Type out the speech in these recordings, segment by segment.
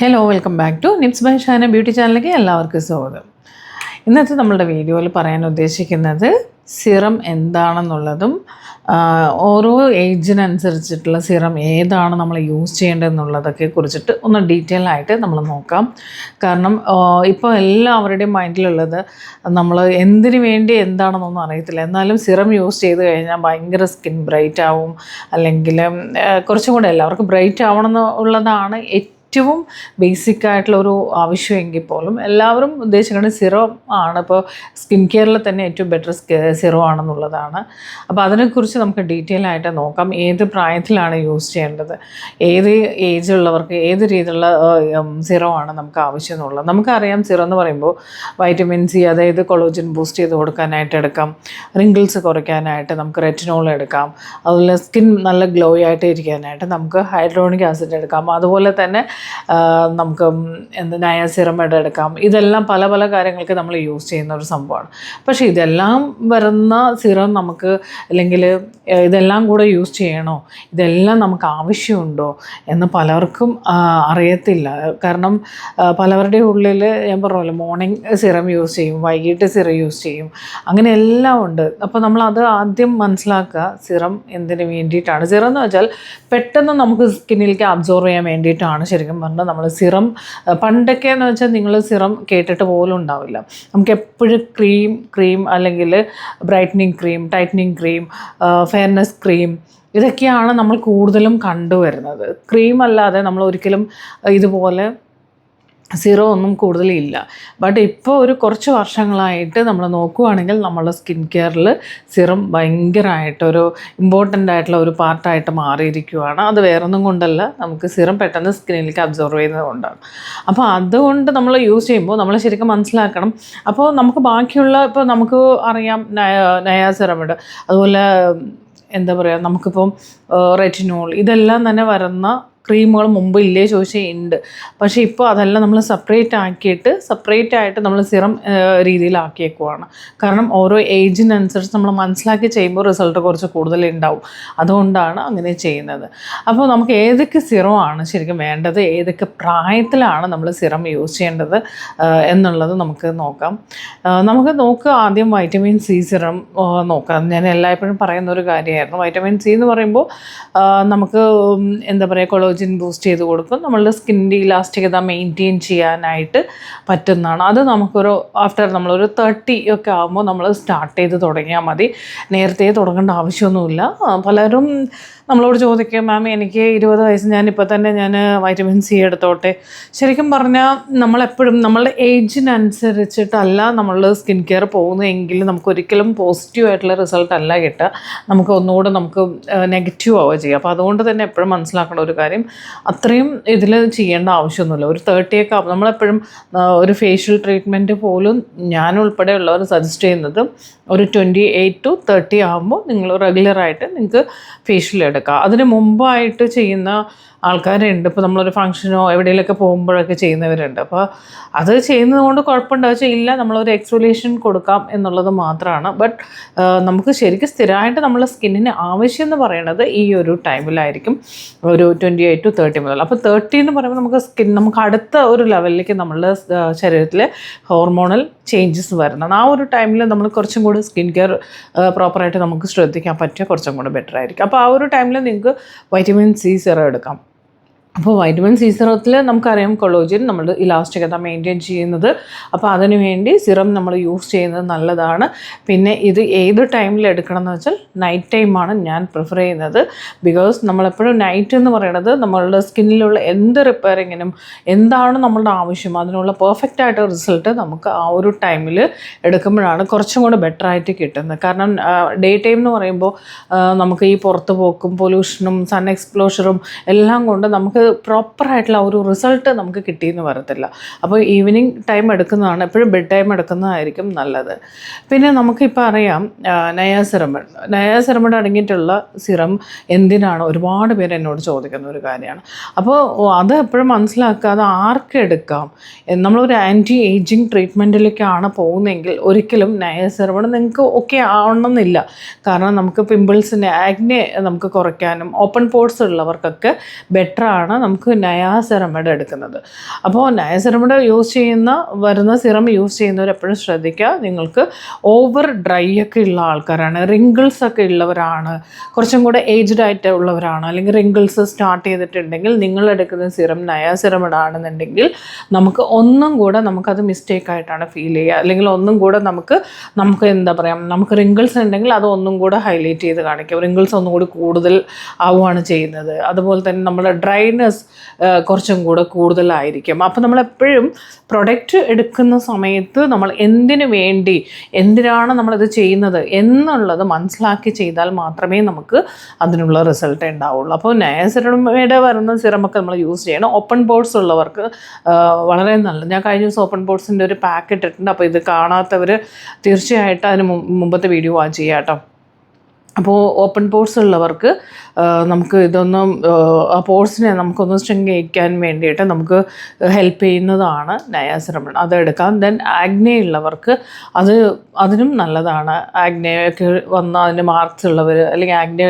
Hello welcome back to Nips by Shana beauty ചാനലിലേക്ക് എല്ലാവർക്കും സ്വാഗതം. ഇന്നത്തെ നമ്മളുടെ വീഡിയോയിൽ പറയാൻ ഉദ്ദേശിക്കുന്നത് സിറം എന്താണെന്നുള്ളതും ഓരോ ഏജിനനുസരിച്ചിട്ടുള്ള സിറം ഏതാണ് നമ്മൾ യൂസ് ചെയ്യേണ്ടതെന്നുള്ളതൊക്കെ കുറിച്ചിട്ട് ഒന്ന് ഡീറ്റെയിൽ ആയിട്ട് നമ്മൾ നോക്കാം. കാരണം ഇപ്പോൾ എല്ലാവരുടെയും മൈൻഡിലുള്ളത് നമ്മൾ എന്തിനു വേണ്ടി എന്താണെന്നൊന്നും അറിയത്തില്ല. എന്നാലും സിറം യൂസ് ചെയ്ത് കഴിഞ്ഞാൽ ഭയങ്കര സ്കിൻ ബ്രൈറ്റ് ആവും. അല്ലെങ്കിൽ കുറച്ചും കൂടെ എല്ലാവർക്കും ബ്രൈറ്റ് ആവണം എന്നുള്ളതാണ് ഏറ്റവും ബേസിക് ആയിട്ടുള്ള ഒരു ആവശ്യമെങ്കിൽ പോലും എല്ലാവരും ഉദ്ദേശിക്കുന്നത് സിറോ ആണ്. ഇപ്പോൾ സ്കിൻ കെയറിൽ തന്നെ ഏറ്റവും ബെറ്റർ സിറോ ആണെന്നുള്ളതാണ്. അപ്പോൾ അതിനെക്കുറിച്ച് നമുക്ക് ഡീറ്റെയിൽ ആയിട്ട് നോക്കാം. ഏത് പ്രായത്തിലാണ് യൂസ് ചെയ്യേണ്ടത്? ഏത് ഏജ് ഉള്ളവർക്ക് ഏത് രീതിയിലുള്ള സിറോ ആണ് നമുക്ക് ആവശ്യം എന്നുള്ളത് നമുക്കറിയാം സിറോ എന്ന് പറയുമ്പോൾ വൈറ്റമിൻ സി അതായത് കൊളോജൻ ബൂസ്റ്റ് ചെയ്ത് കൊടുക്കാനായിട്ട് എടുക്കാം. റിങ്കിൾസ് കുറയ്ക്കാനായിട്ട് നമുക്ക് റെറ്റിനോൾ എടുക്കാം. അതുപോലെ സ്കിൻ നല്ല ഗ്ലോ ആയിട്ട് ഇരിക്കാനായിട്ട് നമുക്ക് ഹൈഡ്രോണിക് ആസിഡ് എടുക്കാം. അതുപോലെ തന്നെ നമുക്ക് എന്ത് നയാസിറമഡ് എടുക്കാം. ഇതെല്ലാം പല പല കാര്യങ്ങൾക്ക് നമ്മൾ യൂസ് ചെയ്യുന്ന ഒരു സംഭവമാണ്. പക്ഷേ ഇതെല്ലാം വരുന്ന സിറം നമുക്ക് അല്ലെങ്കിൽ ഇതെല്ലാം കൂടെ യൂസ് ചെയ്യണോ? ഇതെല്ലാം നമുക്ക് ആവശ്യമുണ്ടോ? എന്ന് പലർക്കും അറിയത്തില്ല. കാരണം പലവരുടെ ഉള്ളിൽ ഞാൻ പറഞ്ഞല്ലോ മോർണിംഗ് സിറം യൂസ് ചെയ്യും വൈകിട്ട് സിറം യൂസ് ചെയ്യും അങ്ങനെ എല്ലാം ഉണ്ട്. അപ്പോൾ നമ്മളത് ആദ്യം മനസ്സിലാക്കുക സിറം എന്തിനു വേണ്ടിയിട്ടാണ്. സിറം എന്ന് വെച്ചാൽ പെട്ടെന്ന് നമുക്ക് സ്കിന്നിലേക്ക് അബ്സോർവ് ചെയ്യാൻ വേണ്ടിയിട്ടാണ് ശരിക്കും പറഞ്ഞാൽ നമ്മൾ സിറം പണ്ടൊക്കെ എന്ന് വെച്ചാൽ നിങ്ങൾ സിറം കേട്ടിട്ട് പോലും ഉണ്ടാവില്ല. നമുക്ക് എപ്പോഴും ക്രീം ക്രീം അല്ലെങ്കിൽ brightening cream tightening cream fairness cream ഇതൊക്കെയാണ് നമ്മൾ കൂടുതലും കണ്ടുവരുന്നത്. ക്രീം അല്ലാതെ നമ്മൾ ഒരിക്കലും ഇതുപോലെ സീറോ ഒന്നും കൂടുതലില്ല. ബട്ട് ഇപ്പോൾ ഒരു കുറച്ച് വർഷങ്ങളായിട്ട് നമ്മൾ നോക്കുവാണെങ്കിൽ നമ്മളുടെ സ്കിൻ കെയറിൽ സിറം ഭയങ്കരമായിട്ടൊരു ഇമ്പോർട്ടന്റ് ആയിട്ടുള്ള ഒരു പാർട്ടായിട്ട് മാറിയിരിക്കുവാണ്. അത് വേറൊന്നും കൊണ്ടല്ല നമുക്ക് സിറം പെട്ടെന്ന് സ്കിന്നിലേക്ക് അബ്സോർവ് ചെയ്യുന്നതുകൊണ്ടാണ്. അപ്പോൾ അതുകൊണ്ട് നമ്മൾ യൂസ് ചെയ്യുമ്പോൾ നമ്മൾ ശരിക്കും മനസ്സിലാക്കണം. അപ്പോൾ നമുക്ക് ബാക്കിയുള്ള ഇപ്പോൾ നമുക്ക് അറിയാം നയ നയാ അതുപോലെ എന്താ പറയുക നമുക്കിപ്പം റെറ്റിനോൾ ഇതെല്ലാം തന്നെ വരുന്ന ക്രീമുകൾ മുമ്പ് ഇല്ലേ ചോദിച്ചാൽ ഉണ്ട് പക്ഷേ ഇപ്പോൾ അതെല്ലാം നമ്മൾ സെപ്പറേറ്റ് ആക്കിയിട്ട് സെപ്പറേറ്റ് ആയിട്ട് നമ്മൾ സിറം രീതിയിലാക്കിയേക്കുവാണ്. കാരണം ഓരോ ഏജിനനുസരിച്ച് നമ്മൾ മനസ്സിലാക്കി ചെയ്യുമ്പോൾ റിസൾട്ട് കുറച്ച് കൂടുതൽ ഉണ്ടാവും അതുകൊണ്ടാണ് അങ്ങനെ ചെയ്യുന്നത്. അപ്പോൾ നമുക്ക് ഏതൊക്കെ ആണ് ശരിക്കും വേണ്ടത്? ഏതൊക്കെ പ്രായത്തിലാണ് നമ്മൾ സിറം യൂസ് ചെയ്യേണ്ടത്? എന്നുള്ളത് നമുക്ക് നോക്കാം. നമുക്ക് നോക്കുക ആദ്യം വൈറ്റമിൻ സി സിറം നോക്കാം. ഞാൻ എല്ലായ്പ്പോഴും പറയുന്ന ഒരു കാര്യമായിരുന്നു. വൈറ്റമിൻ സി എന്ന് പറയുമ്പോൾ നമുക്ക് എന്താ പറയുക കൊളോജിൻ ബൂസ്റ്റ് ചെയ്ത് കൊടുക്കും. നമ്മളുടെ സ്കിന്നിന്റെ ഇലാസ്റ്റികത മെയിന്റെയിൻ ചെയ്യാനായിട്ട് പറ്റുന്നതാണ്. അത് നമുക്കൊരു ആഫ്റ്റർ നമ്മളൊരു തേർട്ടി ഒക്കെ ആകുമ്പോൾ നമ്മൾ സ്റ്റാർട്ട് ചെയ്ത് തുടങ്ങിയാൽ മതി. നേരത്തെ തുടങ്ങേണ്ട ആവശ്യമൊന്നുമില്ല. പലരും നമ്മളോട് ചോദിക്കും മാം എനിക്ക് ഇരുപത് വയസ്സ് ഞാനിപ്പോൾ തന്നെ ഞാൻ വൈറ്റമിൻ സി എടുത്തോട്ടെ? ശരിക്കും പറഞ്ഞാൽ നമ്മളെപ്പോഴും നമ്മളുടെ ഏജിനനുസരിച്ചിട്ടല്ല നമ്മൾ സ്കിൻ കെയർ പോകുന്നതെങ്കിൽ നമുക്കൊരിക്കലും പോസിറ്റീവ് ആയിട്ടുള്ള റിസൾട്ട് അല്ല കിട്ടുക. നമുക്ക് ഒന്നുകൂടെ നമുക്ക് നെഗറ്റീവ് ആവുക ചെയ്യുക അപ്പോൾ അതുകൊണ്ട് തന്നെ എപ്പോഴും മനസ്സിലാക്കേണ്ട ഒരു കാര്യം അത്രയും ഇതിൽ ചെയ്യേണ്ട ആവശ്യമൊന്നുമില്ല. ഒരു തേർട്ടിയൊക്കെ ആവും നമ്മളെപ്പോഴും ഒരു ഫേഷ്യൽ ട്രീറ്റ്മെന്റ് പോലും ഞാൻ ഉൾപ്പെടെയുള്ളവർ സജസ്റ്റ് ചെയ്യുന്നത് ഒരു ട്വന്റി എയ്റ്റ് ടു തേർട്ടി ആകുമ്പോൾ നിങ്ങൾ റെഗുലറായിട്ട് നിങ്ങൾക്ക് ഫേഷ്യൽ എടുക്കുക അതിന് മുമ്പായിട്ട് ചെയ്യുന്ന ആൾക്കാരുണ്ട്. ഇപ്പോൾ നമ്മളൊരു ഫംഗ്ഷനോ എവിടെയെങ്കിലുമൊക്കെ പോകുമ്പോഴൊക്കെ ചെയ്യുന്നവരുണ്ട്. അപ്പോൾ അത് ചെയ്യുന്നത് കൊണ്ട് കുഴപ്പമുണ്ടോ. വെച്ചാൽ ഇല്ല നമ്മളൊരു എക്സ്പ്ലനേഷൻ കൊടുക്കാം എന്നുള്ളത് മാത്രമാണ്. ബട്ട് നമുക്ക് ശരിക്കും സ്ഥിരമായിട്ട് നമ്മളെ സ്കിന്നിന് ആവശ്യം എന്ന് പറയുന്നത് ഈ ഒരു ടൈമിലായിരിക്കും ഒരു ട്വന്റി എയ്റ്റ് ടു തേർട്ടി മുതൽ. അപ്പോൾ തേർട്ടി എന്ന് പറയുമ്പോൾ നമുക്ക് സ്കിൻ നമുക്ക് അടുത്ത ഒരു ലെവലിലേക്ക് നമ്മളുടെ ശരീരത്തിൽ ഹോർമോണൽ ചേഞ്ചസ് വരുന്നതാണ് ആ ഒരു ടൈമിൽ നമ്മൾ കുറച്ചും കൂടി സ്കിൻ കെയർ പ്രോപ്പറായിട്ട് നമുക്ക് ശ്രദ്ധിക്കാൻ പറ്റിയ കുറച്ചും കൂടി ബെറ്റർ ആയിരിക്കും. അപ്പോൾ ആ ഒരു ടൈമിൽ നിങ്ങൾക്ക് വൈറ്റമിൻ സി സിറം എടുക്കാം. അപ്പോൾ വൈറ്റമിൻ സി സിറത്തിൽ നമുക്കറിയാം കൊളോജിൻ നമ്മൾ ഇലാസ്റ്റികത മെയിന്റെയിൻ ചെയ്യുന്നത്. അപ്പോൾ അതിനു വേണ്ടി സിറം നമ്മൾ യൂസ് ചെയ്യുന്നത് നല്ലതാണ്. പിന്നെ ഇത് ഏത് ടൈമിൽ എടുക്കണം എന്ന് വെച്ചാൽ നൈറ്റ് ടൈമാണ് ഞാൻ പ്രിഫർ ചെയ്യുന്നത്. ബിക്കോസ് നമ്മളെപ്പോഴും നൈറ്റ് എന്ന് പറയുന്നത് നമ്മളുടെ സ്കിന്നിലുള്ള എന്ത് റിപ്പയറിങ്ങിനും എന്താണ് നമ്മളുടെ ആവശ്യം അതിനുള്ള പെർഫെക്റ്റ് ആയിട്ട് റിസൾട്ട് നമുക്ക് ആ ഒരു ടൈമിൽ എടുക്കുമ്പോഴാണ് കുറച്ചും കൂടെ ബെറ്റർ ആയിട്ട് കിട്ടുന്നത്. കാരണം ഡേ ടൈം എന്ന് പറയുമ്പോൾ നമുക്ക് ഈ പുറത്തു പോക്കും പൊല്യൂഷനും സൺ എക്സ്പ്ലോഷറും എല്ലാം കൊണ്ട് നമുക്ക് പ്രോപ്പറായിട്ടുള്ള ഒരു റിസൾട്ട് നമുക്ക് കിട്ടിയെന്ന് വരത്തില്ല. അപ്പോൾ ഈവനിങ് ടൈം എടുക്കുന്നതാണ് എപ്പോഴും ബെഡ് ടൈം എടുക്കുന്നതായിരിക്കും നല്ലത്. പിന്നെ നമുക്കിപ്പോൾ അറിയാം നയാസിറമഡ് നയാസിറമഡ് അടങ്ങിയിട്ടുള്ള സിറം എന്തിനാണ്? ഒരുപാട് പേര് എന്നോട് ചോദിക്കുന്ന ഒരു കാര്യമാണ്. അപ്പോൾ അത് എപ്പോഴും മനസ്സിലാക്കാതെ അത് ആർക്ക് എടുക്കാം? എ- നമ്മളൊരു ആന്റി ഏജിങ് ട്രീറ്റ്മെന്റിലേക്കാണ് പോകുന്നതെങ്കിൽ ഒരിക്കലും നയാസിറമഡ് നിങ്ങൾക്ക് ഓക്കെ ആവണമെന്നില്ല. കാരണം നമുക്ക് പിമ്പിൾസിന്റെ ആഗ്നെ നമുക്ക് കുറയ്ക്കാനും ഓപ്പൺ പോർട്സ് ഉള്ളവർക്കൊക്കെ ബെറ്ററാണ് കഴിഞ്ഞിട്ടാണ് നമുക്ക് നയാ സെറമഡ് എടുക്കുന്നത്. അപ്പോൾ നയാ സെറമഡ് യൂസ് ചെയ്യുന്ന വരുന്ന സിറം യൂസ് ചെയ്യുന്നവർ എപ്പോഴും ശ്രദ്ധിക്കുക. നിങ്ങൾക്ക് ഓവർ ഡ്രൈ ഒക്കെ ഉള്ള ആൾക്കാരാണ്. റിങ്കിൾസ് ഒക്കെ ഉള്ളവരാണ്. കുറച്ചും കൂടെ ഏജ്ഡ് ആയിട്ട് ഉള്ളവരാണ്. അല്ലെങ്കിൽ റിങ്കിൾസ് സ്റ്റാർട്ട് ചെയ്തിട്ടുണ്ടെങ്കിൽ നിങ്ങൾ എടുക്കുന്ന സിറം നയാ സിറമഡ് ആണെന്നുണ്ടെങ്കിൽ നമുക്ക് ഒന്നും കൂടെ നമുക്കത് മിസ്റ്റേക്ക് ആയിട്ടാണ് ഫീൽ ചെയ്യുക. അല്ലെങ്കിൽ ഒന്നും കൂടെ നമുക്ക് നമുക്ക് എന്താ പറയുക നമുക്ക് റിങ്കിൾസ് ഉണ്ടെങ്കിൽ അത് ഒന്നും കൂടെ ഹൈലൈറ്റ് ചെയ്ത് കാണിക്കും റിങ്കിൾസ് ഒന്നും കൂടി കൂടുതൽ ആവുകയാണ് ചെയ്യുന്നത്. അതുപോലെ തന്നെ നമ്മുടെ ഡ്രൈനെസ് കുറച്ചും കൂടെ കൂടുതലായിരിക്കും. അപ്പോൾ നമ്മൾ എപ്പോഴും പ്രൊഡക്റ്റ് എടുക്കുന്ന സമയത്ത് നമ്മൾ എന്തിനു വേണ്ടി എന്തിനാണ് നമ്മളിത് ചെയ്യുന്നത് എന്നുള്ളത് മനസ്സിലാക്കി ചെയ്താൽ മാത്രമേ നമുക്ക് അതിനുള്ള റിസൾട്ട് ഉണ്ടാവുള്ളൂ. അപ്പോൾ നയസിറമയുടെ വരുന്ന സിറമൊക്കെ നമ്മൾ യൂസ് ചെയ്യണം. ഓപ്പൺ ബോർഡ്സ് ഉള്ളവർക്ക് വളരെ നല്ലത്. ഞാൻ കഴിഞ്ഞ ദിവസം ഓപ്പൺ ബോർഡ്സിന്റെ ഒരു പാക്ക് ഇട്ടിട്ടുണ്ട്. അപ്പോൾ ഇത് കാണാത്തവർ തീർച്ചയായിട്ടും അതിന് മുമ്പ് മുമ്പത്തെ വീഡിയോ വാച്ച് ചെയ്യാം കേട്ടോ. അപ്പോൾ ഓപ്പൺ പോർട്സ് ഉള്ളവർക്ക് നമുക്ക് ഇതൊന്നും ആ, പോർട്സിനെ നമുക്കൊന്ന് ചെയ്യിക്കാൻ വേണ്ടിയിട്ട് നമുക്ക് ഹെൽപ്പ് ചെയ്യുന്നതാണ് നയാസിറമൺ അതെടുക്കാം ദെൻ ആഗ്നേ ഉള്ളവർക്ക് അത് അതിനും നല്ലതാണ്. ആഗ്നയൊക്കെ വന്ന് അതിന് മാർക്സ് ഉള്ളവർ അല്ലെങ്കിൽ ആഗ്നേ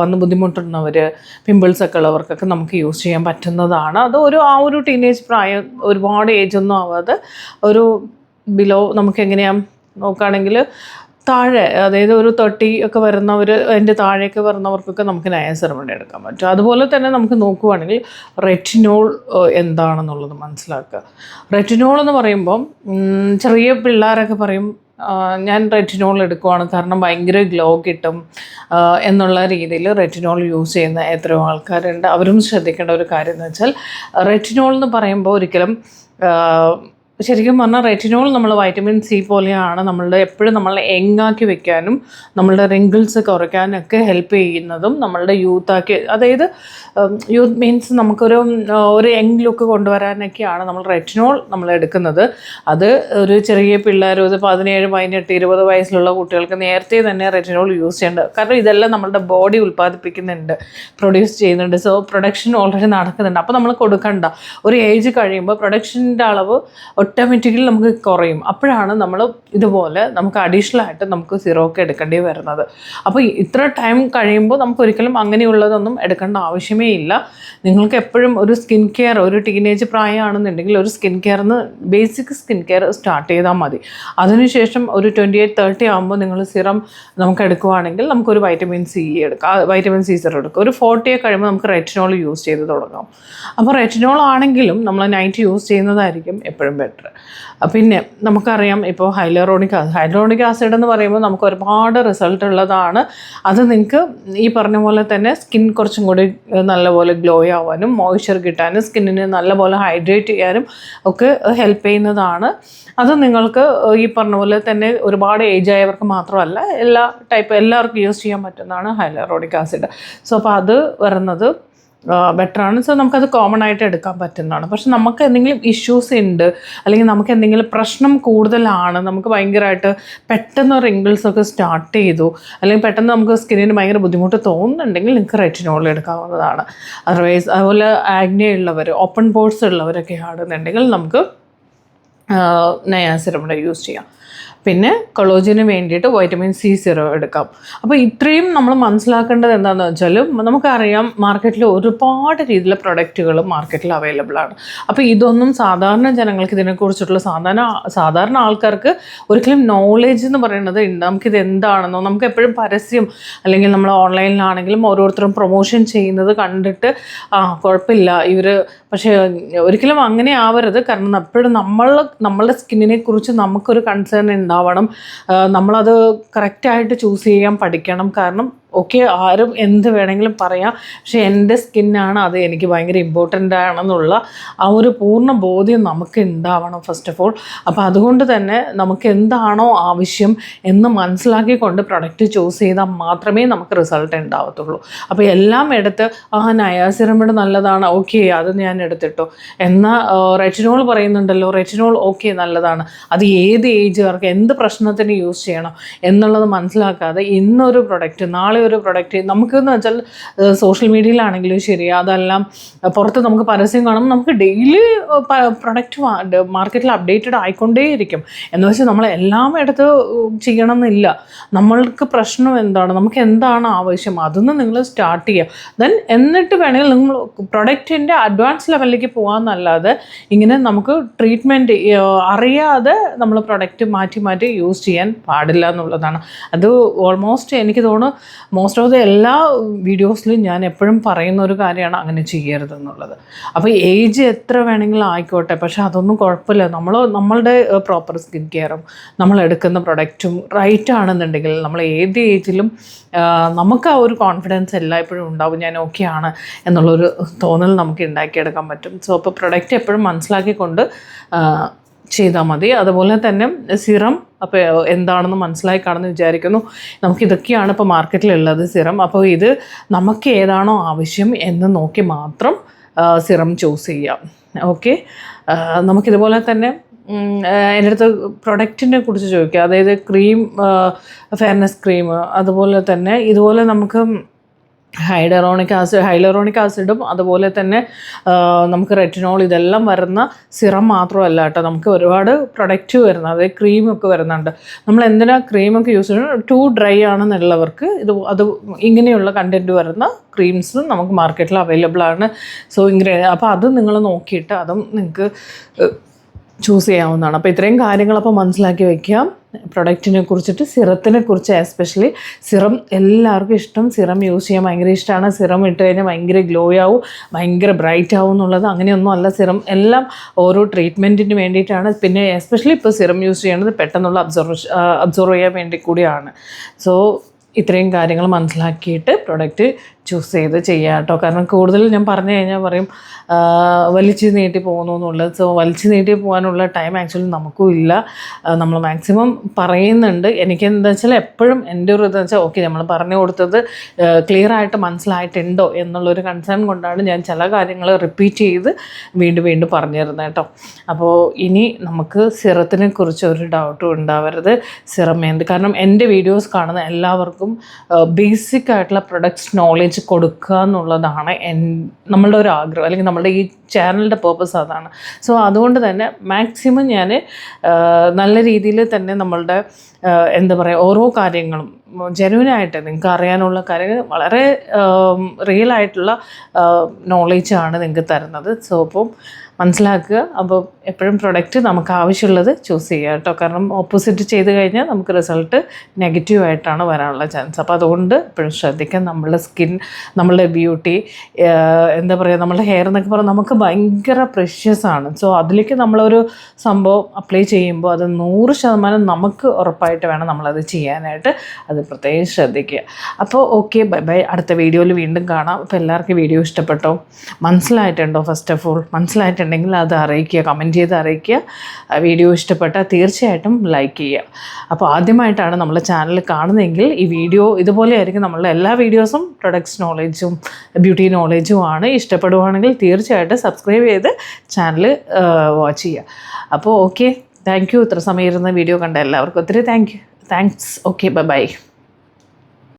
വന്ന് ബുദ്ധിമുട്ടുന്നവർ പിമ്പിൾസ് ഒക്കെ ഉള്ളവർക്കൊക്കെ നമുക്ക് യൂസ് ചെയ്യാൻ പറ്റുന്നതാണ്. അത് ഒരു ആ ഒരു ടീനേജ് പ്രായം ഒരുപാട് ഏജൊന്നും ആവാതെ ഒരു ബിലോ നമുക്ക് എങ്ങനെയാണ് നോക്കുകയാണെങ്കിൽ താഴെ അതായത് ഒരു തേർട്ടി ഒക്കെ വരുന്നവർ അതിന്റെ താഴെയൊക്കെ വരുന്നവർക്കൊക്കെ നമുക്ക് നയസെറമണി എടുക്കാൻ പറ്റും. അതുപോലെ തന്നെ നമുക്ക് നോക്കുവാണെങ്കിൽ റെറ്റിനോൾ എന്താണെന്നുള്ളത് മനസ്സിലാക്കുക. റെറ്റിനോൾ എന്ന് പറയുമ്പം ചെറിയ പിള്ളേരൊക്കെ പറയും ഞാൻ റെറ്റിനോൾ എടുക്കുവാണ് കാരണം ഭയങ്കര ഗ്ലോ കിട്ടും എന്നുള്ള രീതിയിൽ റെറ്റിനോൾ യൂസ് ചെയ്യുന്ന എത്രയോ ആൾക്കാരുണ്ട്. അവരും ശ്രദ്ധിക്കേണ്ട ഒരു കാര്യം എന്ന് വെച്ചാൽ റെറ്റിനോൾ എന്ന് പറയുമ്പോൾ ഒരിക്കലും ശരിക്കും പറഞ്ഞാൽ റെറ്റിനോൾ നമ്മൾ വൈറ്റമിൻ സി പോലെയാണ് നമ്മളുടെ എപ്പോഴും നമ്മളെ യങ്ങാക്കി വെക്കാനും നമ്മളുടെ റിങ്കിൾസ് കുറയ്ക്കാനൊക്കെ ഹെൽപ്പ് ചെയ്യുന്നതും നമ്മളുടെ യൂത്താക്കി അതായത് യൂത്ത് മീൻസ് നമുക്കൊരു ഒരു യങ് ലുക്ക് കൊണ്ടുവരാനൊക്കെയാണ് നമ്മൾ റെറ്റിനോൾ നമ്മൾ എടുക്കുന്നത്. അത് ഒരു ചെറിയ പിള്ളേർ ഒരു പതിനേഴ് പതിനെട്ട് ഇരുപത് വയസ്സിലുള്ള കുട്ടികൾക്ക് നേരത്തെ തന്നെ റെറ്റിനോൾ യൂസ് ചെയ്യേണ്ടത് കാരണം ഇതെല്ലാം നമ്മളുടെ ബോഡി ഉൽപ്പാദിപ്പിക്കുന്നുണ്ട് പ്രൊഡ്യൂസ് ചെയ്യുന്നുണ്ട് സോ പ്രൊഡക്ഷൻ ഓൾറെഡി നടക്കുന്നുണ്ട്. അപ്പോൾ നമ്മൾ കൊടുക്കണ്ട. ഒരു ഏജ് കഴിയുമ്പോൾ പ്രൊഡക്ഷന്റെ അളവ് ഓട്ടോമാറ്റിക്കലി നമുക്ക് കുറയും. അപ്പോഴാണ് നമ്മൾ ഇതുപോലെ നമുക്ക് അഡീഷണൽ ആയിട്ട് നമുക്ക് സീറോ ഒക്കെ എടുക്കേണ്ടി വരുന്നത്. അപ്പോൾ ഇത്ര ടൈം കഴിയുമ്പോൾ നമുക്ക് ഒരിക്കലും അങ്ങനെയുള്ളതൊന്നും എടുക്കേണ്ട ആവശ്യമേ ഇല്ല. നിങ്ങൾക്ക് എപ്പോഴും ഒരു സ്കിൻ കെയർ ഒരു ടീനേജ് പ്രായമാണെന്നുണ്ടെങ്കിൽ ഒരു സ്കിൻ കെയറിന്ന് ബേസിക് സ്കിൻ കെയർ സ്റ്റാർട്ട് ചെയ്താൽ മതി. അതിനുശേഷം ഒരു ട്വന്റി എയ്റ്റ് തേർട്ടി ആകുമ്പോൾ നിങ്ങൾ സിറം നമുക്ക് എടുക്കുവാണെങ്കിൽ നമുക്കൊരു വൈറ്റമിൻ സി എടുക്കാം. വൈറ്റമിൻ സി സിറം എടുക്കാം. ഒരു ഫോർട്ടിയെ കഴിയുമ്പോൾ നമുക്ക് റെറ്റിനോൾ യൂസ് ചെയ്ത് തുടങ്ങാം. അപ്പോൾ റെറ്റിനോൾ ആണെങ്കിലും നമ്മൾ നൈറ്റ് യൂസ് ചെയ്യുന്നതായിരിക്കും എപ്പോഴും ബെറ്റർ പിന്നെ നമുക്കറിയാം ഇപ്പോൾ ഹൈലറോണിക് ആസിഡ് ഹൈലറോണിക് ആസിഡ് എന്ന് പറയുമ്പോൾ നമുക്ക് ഒരുപാട് റിസൾട്ട് ഉള്ളതാണ്. അത് നിങ്ങൾക്ക് ഈ പറഞ്ഞ പോലെ തന്നെ സ്കിൻ കുറച്ചും കൂടി നല്ലപോലെ ഗ്ലോ ആവാനും മോയ്സ്ചർ കിട്ടാനും സ്കിന്നിനെ നല്ലപോലെ ഹൈഡ്രേറ്റ് ചെയ്യാനും ഒക്കെ ഹെൽപ്പ് ചെയ്യുന്നതാണ്. അത് നിങ്ങൾക്ക് ഈ പറഞ്ഞ പോലെ തന്നെ ഒരുപാട് ഏജ് ആയവർക്ക് മാത്രമല്ല എല്ലാ ടൈപ്പ് എല്ലാവർക്കും യൂസ് ചെയ്യാൻ പറ്റുന്നതാണ് ഹൈലറോണിക് ആസിഡ്. സോ അപ്പോൾ അത് വരുന്നത് ബെറ്ററാണ് സോ നമുക്കത് കോമൺ ആയിട്ട് എടുക്കാൻ പറ്റുന്നതാണ്. പക്ഷെ നമുക്ക് എന്തെങ്കിലും ഇഷ്യൂസ് ഉണ്ട് അല്ലെങ്കിൽ നമുക്ക് എന്തെങ്കിലും പ്രശ്നം കൂടുതലാണ് നമുക്ക് ഭയങ്കരമായിട്ട് പെട്ടെന്ന് റിങ്കിൾസ് ഒക്കെ സ്റ്റാർട്ട് ചെയ്തു അല്ലെങ്കിൽ പെട്ടെന്ന് നമുക്ക് സ്കിന്നിന് ഭയങ്കര ബുദ്ധിമുട്ട് തോന്നുന്നുണ്ടെങ്കിൽ നിങ്ങൾക്ക് റെറ്റിനോൾ എടുക്കാവുന്നതാണ്. അതർവൈസ് അതുപോലെ ആഗ്നിയ ഉള്ളവർ ഓപ്പൺ പോർട്സ് ഉള്ളവരൊക്കെ ആണെന്നുണ്ടെങ്കിൽ നമുക്ക് നയാസിറമിടെ യൂസ് ചെയ്യാം. പിന്നെ കൊളോജിന് വേണ്ടിയിട്ട് വൈറ്റമിൻ സി സീറോ എടുക്കാം. അപ്പോൾ ഇത്രയും നമ്മൾ മനസ്സിലാക്കേണ്ടത് എന്താണെന്ന് വെച്ചാൽ നമുക്കറിയാം മാർക്കറ്റിൽ ഒരുപാട് രീതിയിലുള്ള പ്രൊഡക്റ്റുകൾ മാർക്കറ്റിൽ അവൈലബിൾ ആണ്. അപ്പോൾ ഇതൊന്നും സാധാരണ ജനങ്ങൾക്ക് ഇതിനെക്കുറിച്ചിട്ടുള്ള സാധാരണ സാധാരണ ആൾക്കാർക്ക് ഒരിക്കലും നോളേജ് എന്ന് പറയുന്നത് ഉണ്ട് നമുക്കിത് എന്താണെന്നോ നമുക്ക് എപ്പോഴും പരസ്യം അല്ലെങ്കിൽ നമ്മൾ ഓൺലൈനിലാണെങ്കിലും ഓരോരുത്തരും പ്രൊമോഷൻ ചെയ്യുന്നത് കണ്ടിട്ട് ആ കുഴപ്പമില്ല. ഇവർ പക്ഷേ ഒരിക്കലും അങ്ങനെ ആവരുത്. കാരണം എപ്പോഴും നമ്മൾ നമ്മളുടെ സ്കിന്നിനെ കുറിച്ച് നമുക്കൊരു കൺസേൺ ഉണ്ടാവണം നമ്മളത് കറക്റ്റായിട്ട് ചൂസ് ചെയ്യാൻ പഠിക്കണം. കാരണം ഓക്കെ ആരും എന്ത് വേണമെങ്കിലും പറയാം. പക്ഷേ എന്റെ സ്കിന്നാണ് അത് എനിക്ക് ഭയങ്കര ഇമ്പോർട്ടന്റ് ആണെന്നുള്ള ആ ഒരു പൂർണ ബോധ്യം നമുക്ക് ഉണ്ടാവണം ഫസ്റ്റ് ഓഫ് ഓൾ അപ്പോൾ അതുകൊണ്ട് തന്നെ നമുക്ക് എന്താണോ ആവശ്യം എന്ന് മനസ്സിലാക്കിക്കൊണ്ട് പ്രൊഡക്റ്റ് ചൂസ് ചെയ്താൽ മാത്രമേ നമുക്ക് റിസൾട്ട് ഉണ്ടാവത്തുള്ളൂ. അപ്പോൾ എല്ലാം എടുത്ത് ആ നയാസിറമിഡ് നല്ലതാണ് ഓക്കെ അത് ഞാൻ എടുത്തിട്ടു. എന്നാൽ റെറ്റിനോൾ പറയുന്നുണ്ടല്ലോ റെറ്റിനോൾ ഓക്കെ നല്ലതാണ്. അത് ഏത് ഏജുകാർക്ക് എന്ത് പ്രശ്നത്തിന് യൂസ് ചെയ്യണം എന്നുള്ളത് മനസ്സിലാക്കാതെ ഇന്നൊരു പ്രൊഡക്റ്റ് നാളെ ഒരു പ്രൊഡക്റ്റ് നമുക്കെന്ന് വെച്ചാൽ സോഷ്യൽ മീഡിയയിലാണെങ്കിലും ശരി അതെല്ലാം പുറത്ത് നമുക്ക് പരസ്യം കാണുമ്പോൾ നമുക്ക് ഡെയിലി പ്രൊഡക്റ്റ് മാർക്കറ്റിൽ അപ്ഡേറ്റഡ് ആയിക്കൊണ്ടേയിരിക്കും. എന്ന് വെച്ചാൽ നമ്മൾ എല്ലാം എടുത്ത് ചെയ്യണം എന്നില്ല നമ്മൾക്ക് പ്രശ്നം എന്താണ്? നമുക്ക് എന്താണ് ആവശ്യം? അതൊന്ന് നിങ്ങൾ സ്റ്റാർട്ട് ചെയ്യുക ദെൻ എന്നിട്ട് വേണമെങ്കിൽ നിങ്ങൾ പ്രൊഡക്റ്റിന്റെ അഡ്വാൻസ് ലെവലിലേക്ക് പോകാമെന്നല്ലാതെ ഇങ്ങനെ നമുക്ക് ട്രീറ്റ്മെന്റ് അറിയാതെ നമ്മൾ പ്രൊഡക്റ്റ് മാറ്റി മാറ്റി യൂസ് ചെയ്യാൻ പാടില്ല എന്നുള്ളതാണ്. അത് ഓൾമോസ്റ്റ് എനിക്ക് തോന്നുന്നു മോസ്റ്റ് ഓഫ് ദ എല്ലാ വീഡിയോസിലും ഞാൻ എപ്പോഴും പറയുന്ന ഒരു കാര്യമാണ് അങ്ങനെ ചെയ്യരുതെന്നുള്ളത്. അപ്പോൾ ഏജ് എത്ര വേണമെങ്കിലും ആയിക്കോട്ടെ പക്ഷേ അതൊന്നും കുഴപ്പമില്ല. നമ്മൾ നമ്മളുടെ പ്രോപ്പർ സ്കിൻ കെയറും നമ്മൾ എടുക്കുന്ന പ്രൊഡക്റ്റും റൈറ്റ് ആണെന്നുണ്ടെങ്കിൽ നമ്മൾ ഏത് ഏജിലും നമുക്ക് ആ ഒരു കോൺഫിഡൻസ് എല്ലായ്പ്പോഴും ഉണ്ടാവും ഞാൻ ഓക്കെയാണ് എന്നുള്ളൊരു തോന്നൽ നമുക്ക് ഉണ്ടാക്കിയെടുക്കാൻ പറ്റും. സോ അപ്പോൾ പ്രൊഡക്റ്റ് എപ്പോഴും മനസ്സിലാക്കിക്കൊണ്ട് ചെയ്താൽ മതി. അതുപോലെ തന്നെ സിറം അപ്പോൾ എന്താണെന്ന് മനസ്സിലായി കാണുമെന്ന് വിചാരിക്കുന്നു. നമുക്കിതൊക്കെയാണ് ഇപ്പോൾ മാർക്കറ്റിലുള്ളത് സിറം. അപ്പോൾ ഇത് നമുക്ക് ഏതാണോ ആവശ്യം എന്ന് നോക്കി മാത്രം സിറം ചൂസ് ചെയ്യാം. ഓക്കെ? നമുക്കിതുപോലെ തന്നെ എന്റെ അടുത്ത് പ്രൊഡക്റ്റിനെ കുറിച്ച് ചോദിക്കുക അതായത് ക്രീം ഫെയർനെസ് ക്രീം അതുപോലെ തന്നെ ഇതുപോലെ നമുക്ക് ഹൈഡറോണിക് ആസിഡ് ഹൈലറോണിക് ആസിഡും അതുപോലെ തന്നെ നമുക്ക് റെറ്റിനോൾ ഇതെല്ലാം വരുന്ന സിറം മാത്രമല്ല കേട്ടോ. നമുക്ക് ഒരുപാട് പ്രൊഡക്റ്റ് വരുന്നത് അതായത് ക്രീമൊക്കെ വരുന്നുണ്ട്. നമ്മൾ എന്തിനാ ക്രീമൊക്കെ യൂസ് ചെയ്യണം ടു ഡ്രൈ ആണെന്നുള്ളവർക്ക് ഇത് അത് ഇങ്ങനെയുള്ള കണ്ടന്റ് വരുന്ന ക്രീംസ് നമുക്ക് മാർക്കറ്റിൽ അവൈലബിൾ ആണ്. സോ ഇങ്ങനെ അപ്പോൾ അത് നിങ്ങൾ നോക്കിയിട്ട് അതും നിങ്ങൾക്ക് ചൂസ് ചെയ്യാവുന്നതാണ്. അപ്പോൾ ഇത്രയും കാര്യങ്ങളപ്പോൾ മനസ്സിലാക്കി വയ്ക്കാം പ്രൊഡക്റ്റിനെ കുറിച്ചിട്ട് സിറത്തിനെ കുറിച്ച് എസ്പെഷ്യലി സിറം എല്ലാവർക്കും ഇഷ്ടം. സിറം യൂസ് ചെയ്യാൻ ഭയങ്കര ഇഷ്ടമാണ്. സിറം ഇട്ട് കഴിഞ്ഞാൽ ഭയങ്കര ഗ്ലോ ആവും ഭയങ്കര ബ്രൈറ്റ് ആവും എന്നുള്ളത്. അങ്ങനെയൊന്നും അല്ല. സിറം എല്ലാം ഓരോ ട്രീറ്റ്മെന്റിന് വേണ്ടിയിട്ടാണ്. പിന്നെ എസ്പെഷ്യലി ഇപ്പോൾ സിറം യൂസ് ചെയ്യുന്നത് പെട്ടെന്നുള്ള അബ്സോർവേഷൻ അബ്സോർവ് ചെയ്യാൻ വേണ്ടി കൂടിയാണ്. സോ ഇത്രയും കാര്യങ്ങൾ മനസ്സിലാക്കിയിട്ട് പ്രൊഡക്റ്റ് ചൂസ് ചെയ്ത് ചെയ്യുക കേട്ടോ. കാരണം കൂടുതൽ ഞാൻ പറഞ്ഞു കഴിഞ്ഞാൽ പറയും വലിച്ചു നീട്ടി പോകുന്നു എന്നുള്ളത്. സോ വലിച്ചു നീട്ടി പോകാനുള്ള ടൈം ആക്ച്വലി നമുക്കും ഇല്ല. നമ്മൾ മാക്സിമം പറയുന്നുണ്ട്. എനിക്ക് എന്താ വെച്ചാൽ എപ്പോഴും എന്റെ ഒരു ഇതെന്ന് വെച്ചാൽ ഓക്കെ നമ്മൾ പറഞ്ഞു കൊടുത്തത് ക്ലിയർ ആയിട്ട് മനസ്സിലായിട്ടുണ്ടോ എന്നുള്ളൊരു കൺസേൺ കൊണ്ടാണ് ഞാൻ ചില കാര്യങ്ങൾ റിപ്പീറ്റ് ചെയ്ത് വീണ്ടും വീണ്ടും പറഞ്ഞു തരുന്നത് കേട്ടോ. അപ്പോൾ ഇനി നമുക്ക് സിറത്തിനെ കുറിച്ച് ഒരു ഡൗട്ടും ഉണ്ടാവരുത്. സിറം എന്ത്? കാരണം എന്റെ വീഡിയോസ് കാണുന്ന എല്ലാവർക്കും ബേസിക് ആയിട്ടുള്ള പ്രൊഡക്ട്സ് നോളേജ് വെച്ച് കൊടുക്കുക എന്നുള്ളതാണ് എൻ നമ്മളുടെ ഒരു ആഗ്രഹം അല്ലെങ്കിൽ നമ്മളുടെ ഈ ചാനലിന്റെ പേർപ്പസ് അതാണ്. സോ അതുകൊണ്ട് തന്നെ മാക്സിമം ഞാൻ നല്ല രീതിയിൽ തന്നെ നമ്മളുടെ എന്താ പറയുക ഓരോ കാര്യങ്ങളും ജെനുവിനായിട്ട് നിങ്ങൾക്ക് അറിയാനുള്ള കാര്യങ്ങൾ വളരെ റിയൽ ആയിട്ടുള്ള നോളേജാണ് നിങ്ങൾക്ക് തരുന്നത്. സോ അപ്പം മനസ്സിലാക്കുക. അപ്പോൾ എപ്പോഴും പ്രൊഡക്റ്റ് നമുക്ക് ആവശ്യമുള്ളത് ചൂസ് ചെയ്യുക കേട്ടോ. കാരണം ഓപ്പോസിറ്റ് ചെയ്ത് കഴിഞ്ഞാൽ നമുക്ക് റിസൾട്ട് നെഗറ്റീവായിട്ടാണ് വരാനുള്ള ചാൻസ് അപ്പോൾ അതുകൊണ്ട് എപ്പോഴും ശ്രദ്ധിക്കുക. നമ്മളുടെ സ്കിൻ നമ്മളുടെ ബ്യൂട്ടി എന്താ പറയുക നമ്മളുടെ ഹെയർ എന്നൊക്കെ പറഞ്ഞാൽ നമുക്ക് ഭയങ്കര പ്രഷ്യസ് ആണ്. സോ അതിലേക്ക് നമ്മളൊരു സംഭവം അപ്ലൈ ചെയ്യുമ്പോൾ അത് നൂറ് ശതമാനം നമുക്ക് ഉറപ്പായിട്ട് വേണം നമ്മളത് ചെയ്യാനായിട്ട്. അത് പ്രത്യേകം ശ്രദ്ധിക്കുക. അപ്പോൾ ഓക്കെ ബൈ ബൈ അടുത്ത വീഡിയോയിൽ വീണ്ടും കാണാം. അപ്പോൾ എല്ലാവർക്കും വീഡിയോ ഇഷ്ടപ്പെട്ടോ? മനസ്സിലായിട്ടുണ്ടോ ഫസ്റ്റ് ഓഫ് ഓൾ മനസ്സിലായിട്ടുണ്ടെങ്കിൽ ഉണ്ടെങ്കിൽ അത് അറിയിക്കുക കമന്റ് ചെയ്ത് അറിയിക്കുക. വീഡിയോ ഇഷ്ടപ്പെട്ടാൽ തീർച്ചയായിട്ടും ലൈക്ക് ചെയ്യുക. അപ്പോൾ ആദ്യമായിട്ടാണ് നമ്മൾ ചാനൽ കാണുന്നതെങ്കിൽ ഈ വീഡിയോ ഇതുപോലെ ആയിരിക്കും. നമ്മളുടെ എല്ലാ വീഡിയോസും പ്രൊഡക്ട്സ് നോളേജും ബ്യൂട്ടി നോളേജും ആണ്. ഇഷ്ടപ്പെടുവാണെങ്കിൽ തീർച്ചയായിട്ടും സബ്സ്ക്രൈബ് ചെയ്ത് ചാനൽ വാച്ച് ചെയ്യുക. അപ്പോൾ ഓക്കെ താങ്ക് യു ഇത്ര സമയം ഇരുന്ന വീഡിയോ കണ്ട എല്ലാവർക്കും ഒത്തിരി thank you thanks okay bye bye